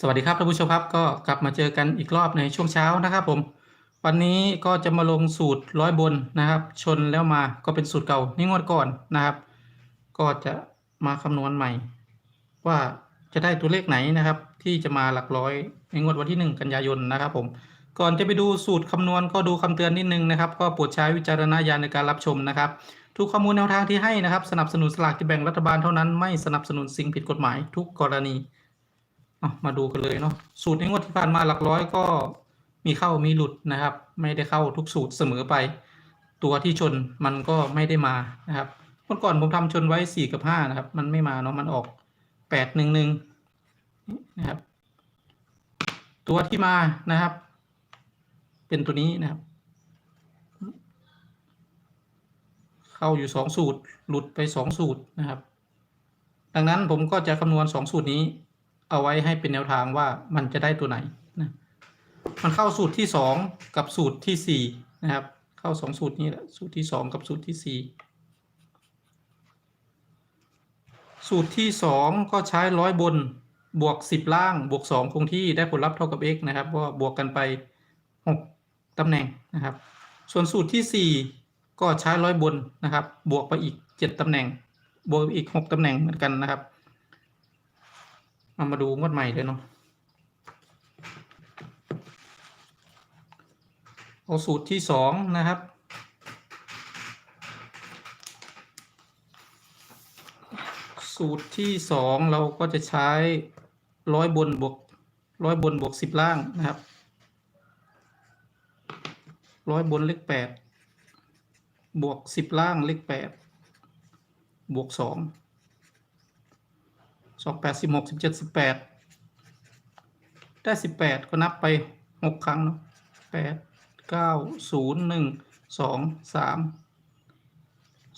สวัสดีครับท่านผู้ชมครับก็กลับมาเจอกันอีกรอบในช่วงเช้านะครับผม วันนี้ก็จะมาลงสูตรร้อยบนนะครับ ชนแล้วมาก็เป็นสูตรเก่านี่งวดก่อนนะครับ ก็จะมาคำนวณใหม่ ว่าจะได้ตัวเลขไหนนะครับ ที่จะมาหลักร้อยในงวดวันที่ 1 กันยายนนะครับผมก่อนจะไปดูสูตรคำนวณก็ดูคำเตือนนิดนึงนะครับ ก็โปรดใช้วิจารณญาณในการรับชมนะครับ ทุกข้อมูลแนวทางที่ให้นะครับ สนับสนุนสลากกินแบ่งรัฐบาลเท่านั้นไม่สนับสนุนสิ่งผิดกฎหมายทุกกรณี เอามาดูกันเลยเนาะสูตรในงวดที่ผ่านมาหลักร้อยก็มีเข้ามีหลุดนะครับ ไม่ได้เข้าทุกสูตรเสมอไป ตัวที่ชนมันก็ไม่ได้มานะครับเมื่อก่อนผมทำชนไว้สี่กับห้านะครับ มันไม่มาเนาะมันออกแปดหนึ่งหนึ่งนะครับ ตัวที่มานะครับ เป็นตัวนี้นะครับ เข้าอยู่สองสูตร หลุดไปสองสูตรนะครับ ดังนั้นผมก็จะคำนวณสองสูตรนี้ เอาไว้ให้เป็นแนวทางว่ามันจะได้ตัวไหนนะมันเข้าสูตรที่สองกับสูตรที่สี่นะครับ เข้าสองสูตรนี้แหละสูตรที่สองกับสูตรที่สี่สูตรที่สองก็ใช้ร้อยบนบวกสิบล่างบวกสองคงที่ได้ผลลัพธ์เท่ากับ x นะครับเพราะว่าบวกกันไปหกตำแหน่งนะครับ ส่วนสูตรที่สี่ก็ใช้ร้อยบนนะครับ บวกไปอีกเจ็ดตำแหน่ง บวกอีกหกตำแหน่งเหมือนกันนะครับ มามาดูงวดใหม่เลยเนาะเอาสูตรที่สองนะครับ สูตรที่สองเราก็จะใช้ร้อยบนบวกร้อยบนบวกสิบล่างนะครับร้อยบนเลขแปดบวกสิบล่างเลขแปดบวกสอง สองแปดสิบหกสิบเจ็ดสิบแปดได้สิบแปดก็นับไปหกครั้งเนาะแปดเก้าศูนย์หนึ่งสองสาม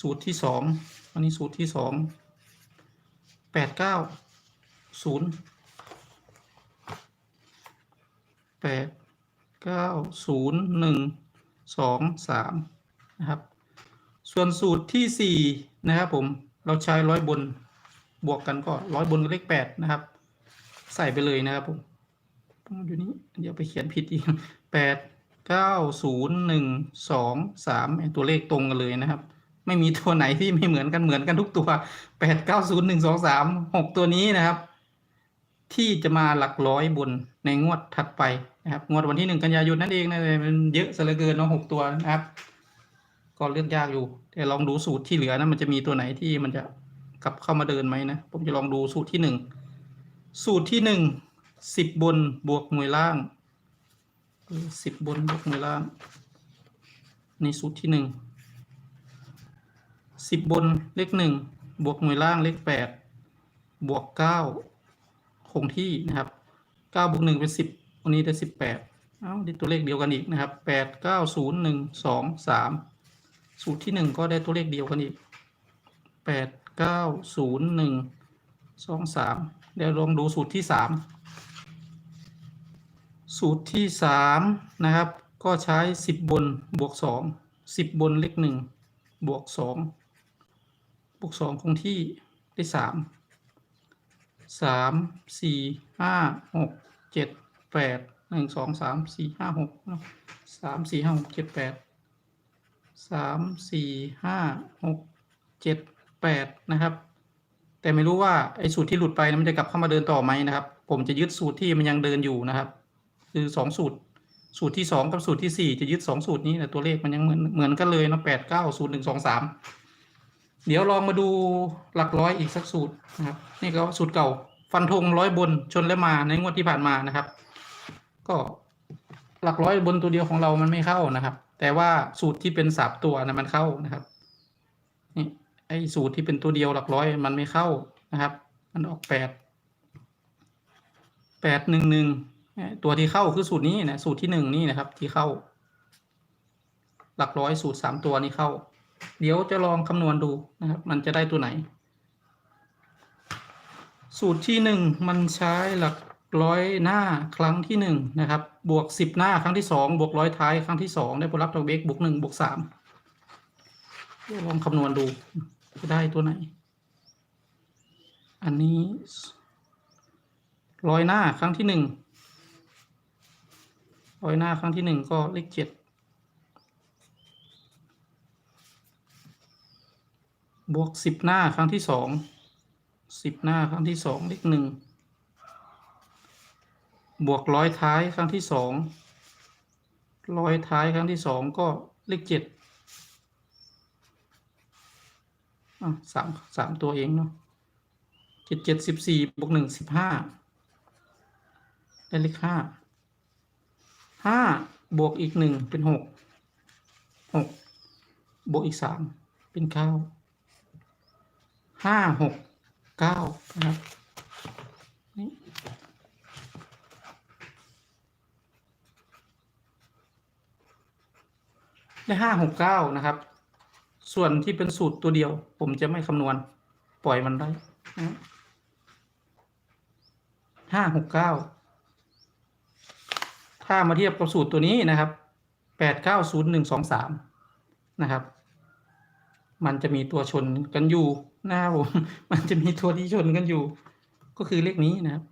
สูตรที่สองอันนี้สูตรที่สองแปดเก้าศูนย์แปดเก้าศูนย์หนึ่งสองสามนะครับ ส่วนสูตรที่สี่นะครับผม เราใช้ร้อยบน บวกกันก็ร้อยบนกับเลขแปดนะครับ ใส่ไปเลยนะครับผมอยู่นี้เดี๋ยวไปเขียนผิดอีกแปดเก้าศูนย์หนึ่งสองสามตัวเลขตรงกันเลยนะครับ ไม่มีตัวไหนที่ไม่เหมือนกันเหมือนกันทุกตัวแปดเก้าศูนย์หนึ่งสองสามหกตัวนี้นะครับ ที่จะมาหลักร้อยบนในงวดถัดไปนะครับ งวดวันที่หนึ่งกันยายนนั่นเองนะมันเยอะซะเหลือเกินเนาะหกตัวนะครับ ก็เลือกยากอยู่แต่ลองดูสูตรที่เหลือนะมันจะมีตัวไหนที่มันจะ กลับเข้ามาเดินไหมนะ ผมจะลองดูสูตรที่หนึ่งสูตรที่หนึ่งสิบบนบวกหน่วยล่างสิบบนบวกหน่วยล่างนี่สูตรที่หนึ่งสิบบนเลขหนึ่งบวกหน่วยล่างเลขแปดบวกเก้าคงที่นะครับเก้าบวกหนึ่งเป็นสิบวันนี้ได้สิบแปดเอ้าได้ตัวเลขเดียวกันอีกนะครับแปดเก้าศูนย์หนึ่งสองสามสูตรที่หนึ่งก็ได้ตัวเลขเดียวกันอีกแปด เก้าศูนย์หนึ่งสองสามเดี๋ยวลองดูสูตรที่สามสูตรที่สามนะครับก็ใช้สิบบนบวกสองสิบบนเลขหนึ่งบวกสองบวกสองคงที่ได้สามสามสี่ห้าหกเจ็ดแปดหนึ่งสองสามสี่ห้าหกสามสี่ห้าหกเจ็ดแปดสามสี่ห้าหกเจ็ด แปดนะครับ แต่ไม่รู้ว่าไอ้สูตรที่หลุดไปนะมันจะกลับเข้ามาเดินต่อไหมนะครับ ผมจะยึดสูตรที่มันยังเดินอยู่นะครับ คือสองสูตร สูตรที่สองกับสูตรที่สี่จะยึดสองสูตรนี้แต่ตัวเลขมันยังเหมือนเหมือนกันเลยเนาะแปดเก้าศูนย์หนึ่งสองสามเดี๋ยวลองมาดูหลักร้อยอีกสักสูตรนะครับ นี่ก็สูตรเก่า ฟันธงร้อยบนชนและมาในงวดที่ผ่านมานะครับ ก็หลักร้อยบนตัวเดียวของเรามันไม่เข้านะครับ แต่ว่าสูตรที่เป็นสามตัวนะมันเข้านะครับนี่ ไอ้สูตรที่เป็นตัวเดียวหลักร้อยมันไม่เข้านะครับ มันออกแปดแปดหนึ่งหนึ่งตัวที่เข้าคือสูตรนี้นะสูตรที่หนึ่งนี่นะครับ ที่เข้า หลักร้อยสูตรสามตัวนี้เข้า เดี๋ยวจะลองคำนวณดูนะครับ มันจะได้ตัวไหน สูตรที่หนึ่งมันใช้หลักร้อยหน้าครั้งที่หนึ่งนะครับ บวกสิบหน้าครั้งที่สองบวกร้อยท้ายครั้งที่สองได้ผลลัพธ์ดอกเบี้ยบวกหนึ่งบวกสามลองคำนวณดู จะได้ตัวไหน อันนี้ร้อยหน้าครั้งที่หนึ่งร้อยหน้าครั้งที่หนึ่งก็เลขเจ็ดบวกสิบหน้าครั้งที่สองสิบหน้าครั้งที่สองเลขหนึ่งบวกร้อยท้ายครั้งที่สองร้อยท้ายครั้งที่สองก็เลขเจ็ด อะสามสามตัวเองเนาะเจ็ดเจ็ดสิบสี่บวกหนึ่งสิบห้าได้เลขห้าห้าบวกอีกหนึ่งเป็นหกหกบวกอีกสามเป็นเก้าห้าหกเก้านะครับนี่ได้ห้าหกเก้านะครับ ส่วนที่เป็นสูตรตัวเดียว ผมจะไม่คำนวณ ปล่อยมันได้ห้าหกเก้าถ้ามาเทียบกับสูตรตัวนี้นะครับแปดเก้าศูนย์หนึ่งสองสามนะครับ มันจะมีตัวชนกันอยู่นะครับผมมันจะมีตัวที่ชนกันอยู่ ก็คือเลขนี้นะครับ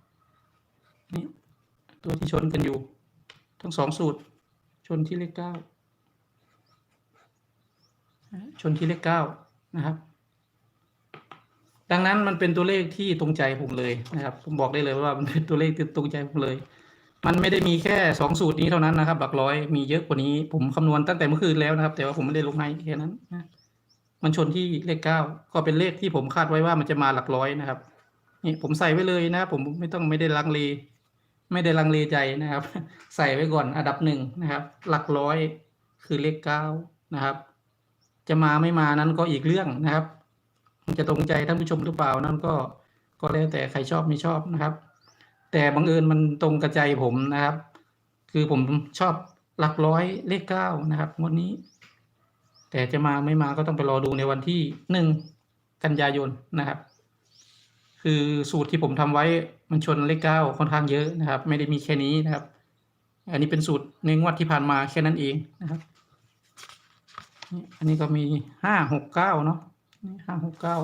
นี่ตัวที่ชนกันอยู่ ทั้งสองสูตรชนที่เลขเก้า ชนที่เลขเก้านะครับ ดังนั้นมันเป็นตัวเลขที่ตรงใจผมเลยนะครับ ผมบอกได้เลยว่ามันเป็นตัวเลขที่ตรงใจผมเลย มันไม่ได้มีแค่สองสูตรนี้เท่านั้นนะครับ หลักร้อยมีเยอะกว่านี้ ผมคำนวณตั้งแต่เมื่อคืนแล้วนะครับ แต่ว่าผมไม่ได้ลงให้แค่นั้นนะมันชนที่เลขเก้าก็เป็นเลขที่ผมคาดไว้ว่ามันจะมาหลักร้อยนะครับนี่ผมใส่ไว้เลยนะผมไม่ต้องไม่ได้ลังเลไม่ได้ลังเลใจนะครับ ใส่ไว้ก่อนอันดับหนึ่งนะครับ หลักร้อยคือเลขเก้านะครับ จะมาไม่มานั้นก็อีกเรื่องนะครับมันจะตรงใจท่านผู้ชมหรือเปล่านั่นก็ก็แล้วแต่ใครชอบไม่ชอบนะครับ แต่บังเอิญมันตรงกระใจผมนะครับ คือผมชอบหลักร้อยเลขเก้านะครับงวดนี้ แต่จะมาไม่มาก็ต้องไปรอดูในวันที่หนึ่งกันยายนนะครับ คือสูตรที่ผมทำไว้มันชนเลขเก้าค่อนข้างเยอะนะครับ ไม่ได้มีแค่นี้นะครับ อันนี้เป็นสูตรในงวดที่ผ่านมาแค่นั้นเองนะครับ อันนี้ก็มีห้าหกเก้าเนาะนี่ห้าหกเก้า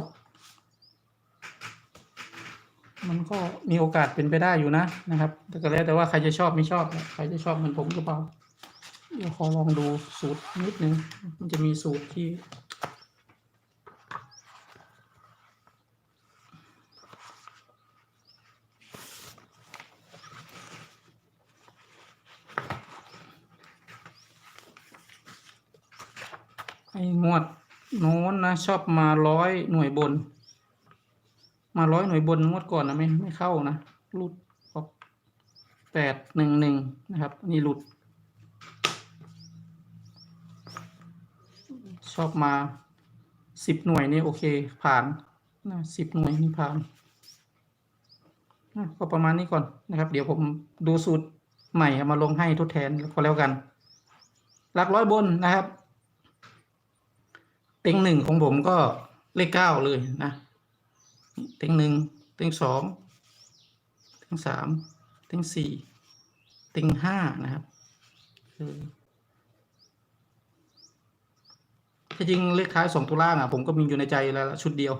มันก็มีโอกาสเป็นไปได้อยู่นะนะครับ แต่ก็แล้วแต่ว่าใครจะชอบไม่ชอบ ใครจะชอบเหมือนผมหรือเปล่าเดี๋ยวขอลองดูสูตรนิดนึง มันจะมีสูตรที่ ไอ้งวดโน้นนะชอบมาร้อยหน่วยบน มาร้อยหน่วยบนงวดก่อนนะไม่ไม่เข้านะหลุดออกแปดหนึ่งหนึ่งนะครับ นี่หลุด ชอบมาสิบหน่วยนี่โอเค ผ่านนะสิบหน่วยนี่ผ่านนะก็ประมาณนี้ก่อนนะครับ เดี๋ยวผมดูสูตรใหม่มาลงให้ทดแทนก็แล้วกัน หลักร้อยบนนะครับ เต็งหนึ่งของผมก็เลขเก้าเลยนะเต็งหนึ่งเต็งสองเต็งสามเต็งสี่เต็งห้านะครับเออที่จริงเลขท้ายสองตัวล่างอะผมก็มีอยู่ในใจแล้วชุดเดียว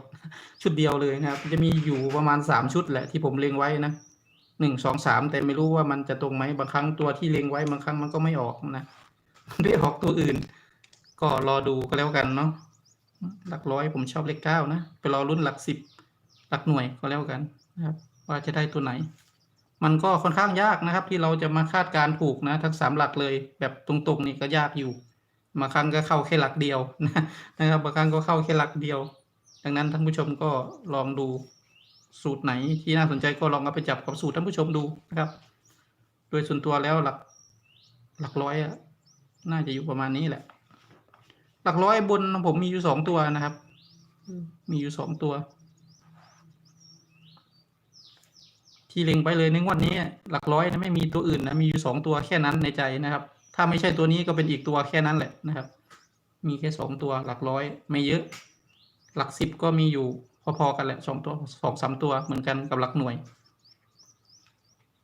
ชุดเดียวเลยนะครับ จะมีอยู่ประมาณสามชุดแหละที่ผมเล็งไว้นะหนึ่งสองสามแต่ไม่รู้ว่ามันจะตรงไหมบางครั้งตัวที่เล็งไว้บางครั้งมันก็ไม่ออกนะไม่ออกตัวอื่น ก็รอดูก็แล้วกันเนาะ หลักร้อยผมชอบเลขเก้านะ ไปรอรุ่นหลักสิบหลักหน่วยก็แล้วกันนะครับ ว่าจะได้ตัวไหน มันก็ค่อนข้างยากนะครับ ที่เราจะมาคาดการถูกนะ ทั้งสามหลักเลยแบบตรงๆนี่ก็ยากอยู่บางครั้งก็เข้าแค่หลักเดียวนะนะครับบางครั้งก็เข้าแค่หลักเดียว ดังนั้นท่านผู้ชมก็ลองดูสูตรไหนที่น่าสนใจก็ลองเอาไปจับกับสูตรท่านผู้ชมดูนะครับ โดยส่วนตัวแล้วหลักหลักร้อยอะน่าจะอยู่ประมาณนี้แหละ หลักร้อยบนผมมีอยู่สองตัวนะครับ มีอยู่สองตัว ที่เล็งไปเลยในงวดนี้ หลักร้อยนะไม่มีตัวอื่นนะมีอยู่สองตัวแค่นั้นในใจนะครับ ถ้าไม่ใช่ตัวนี้ก็เป็นอีกตัวแค่นั้นแหละนะครับ มีแค่สองตัวหลักร้อยไม่เยอะ หลักสิบก็มีอยู่พอๆกันแหละสองตัวสองสามตัวเหมือนกันกับหลักหน่วย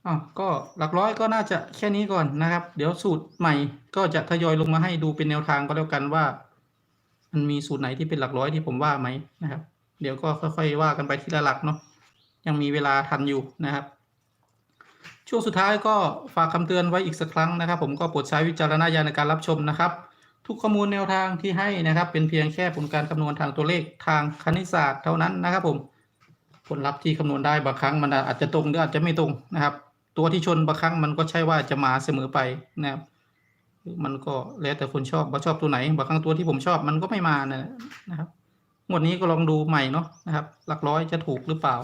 อะก็หลักร้อยก็น่าจะแค่นี้ก่อนนะครับ เดี๋ยวสูตรใหม่ก็จะทยอยลงมาให้ดูเป็นแนวทางก็แล้วกันว่า มันมีสูตรไหนที่เป็นหลักร้อยที่ผมว่าไหมนะครับ เดี๋ยวก็ค่อยๆว่ากันไปทีละหลักเนาะยังมีเวลาทันอยู่นะครับ ช่วงสุดท้ายก็ฝากคำเตือนไว้อีกสักครั้งนะครับ ผมก็โปรดใช้วิจารณญาณในการรับชมนะครับ ทุกข้อมูลแนวทางที่ให้นะครับ เป็นเพียงแค่ผลการคำนวณทางตัวเลขทางคณิตศาสตร์เท่านั้นนะครับ ผมผลลัพธ์ที่คำนวณได้บางครั้งมันอาจจะตรงหรืออาจจะไม่ตรงนะครับ ตัวที่ชนบางครั้งมันก็ใช่ว่าจะมาเสมอไปนะครับ มันก็แล้วแต่คนชอบว่าชอบตัวไหนบางครั้งตัวที่ผมชอบมันก็ไม่มานะนะครับงวดนี้ก็ลองดูใหม่เนาะนะครับ หลักร้อยจะถูกหรือเปล่า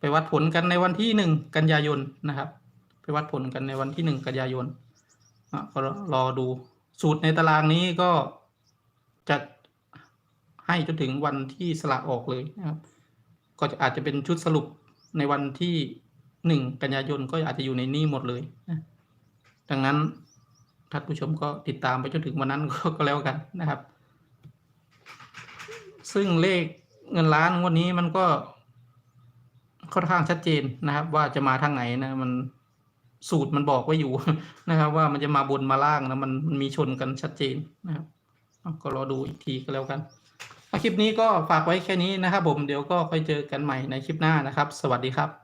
ไปวัดผลกันในวันที่หนึ่งกันยายนนะครับ ไปวัดผลกันในวันที่หนึ่งกันยายนอะก็รอดูสูตรในตารางนี้ก็จะให้จนถึงวันที่สลากออกเลยนะครับ ก็จะอาจจะเป็นชุดสรุปในวันที่หนึ่งกันยายนก็อาจจะอยู่ในนี้หมดเลยนะดังนั้น ท่านผู้ชมก็ติดตามไปจนถึงวันนั้นก็แล้วกันนะครับ ซึ่งเลขเงินล้านงวดนี้มันก็ค่อนข้างชัดเจนนะครับ ว่าจะมาทางไหนนะ มันสูตรมันบอกไว้อยู่นะครับ ว่ามันจะมาบนมาล่างนะมันมันมีชนกันชัดเจนนะครับก็รอดูอีกทีก็แล้วกันคลิปนี้ก็ฝากไว้แค่นี้นะครับ ผมเดี๋ยวก็ค่อยเจอกันใหม่ในคลิปหน้านะครับ สวัสดีครับ